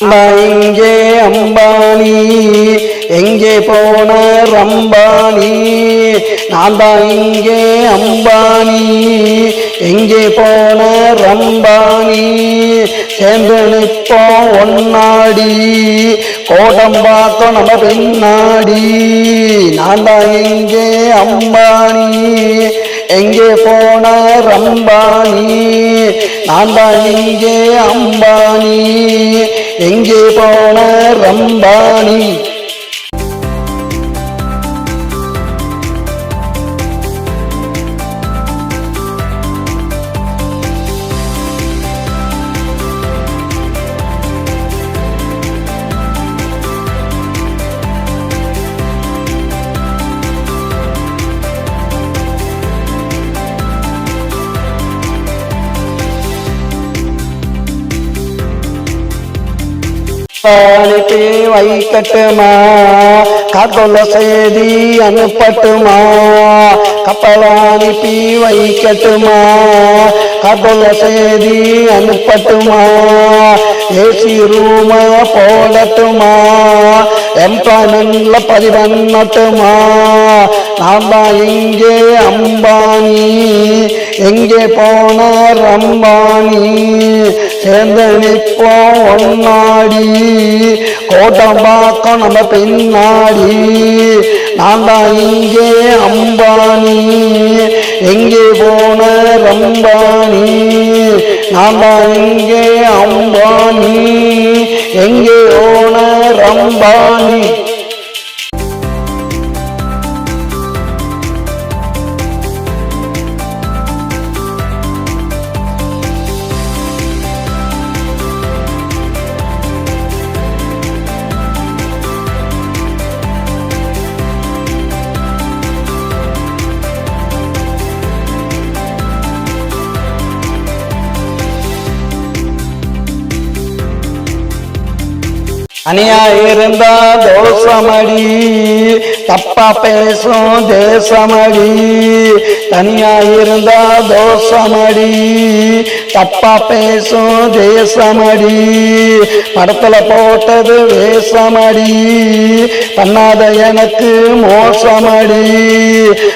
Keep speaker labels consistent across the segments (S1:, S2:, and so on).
S1: இங்கே அம்பானி எங்கே போன ரம்பானி நான் தான் இங்கே அம்பானி எங்கே போன ரம்பானி சேர்ந்து நிற்போம் ஒன்னாடி கோடம் பார்த்தோம் நம்ம பின்னாடி. நான் தான் இங்கே அம்பானி எங்கே போன ரம்பானி நான் தான் இங்கே அம்பானி. எங்கே போன ரம்பானி? அனுப்பி வைக்கட்டுமா? காத்தொல்ல செய்தி அனுப்பட்டுமா? கப்பல் வைக்கட்டுமா? காத்தொல்ல செய்தி அனுப்பட்டுமா? ஏசி ரூம போடட்டுமா? எம்ப்ளாய்மெண்ட்ல பதிவண்ணட்டுமா நான் தான் இங்கே அம்பானி? எங்கே போனார் அம்பானி? சேர்ந்து நிற்போம் ஒன்னாடி. கோட்டம் கோட்டம்பாக்கம் நம்ம பின்னாடி. நான் தான் இங்கே அம்பானி. எங்கே போன ரம்பானி நான் தான் இங்கே அம்பானி. எங்கே போன ரம்பானி அணியா இருந்தா தோஷமடி தப்பா பேசும் தேசமடி. தனியா இருந்தா தோஷமடி தப்பா பேசும் தேசமடி. படத்துல போட்டது வேசமடி பண்ணாத எனக்கு மோசமடி.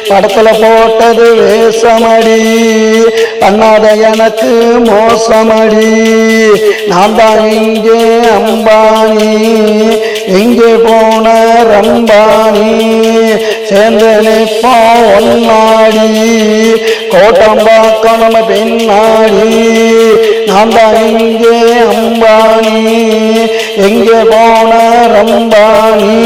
S1: படத்துல போட்டது வேசமடி பண்ணாத எனக்கு மோசமடி. நான் தான் இங்கே அம்பானி. எங்கே போன ரம்பானி சேர்ந்து நிற்போம் ஒன்னாடி கோட்டம்பாக்கம் நம்ம பின்னாடி நான் தான் இங்கே அம்பானி எங்கே போன ரம்பானி.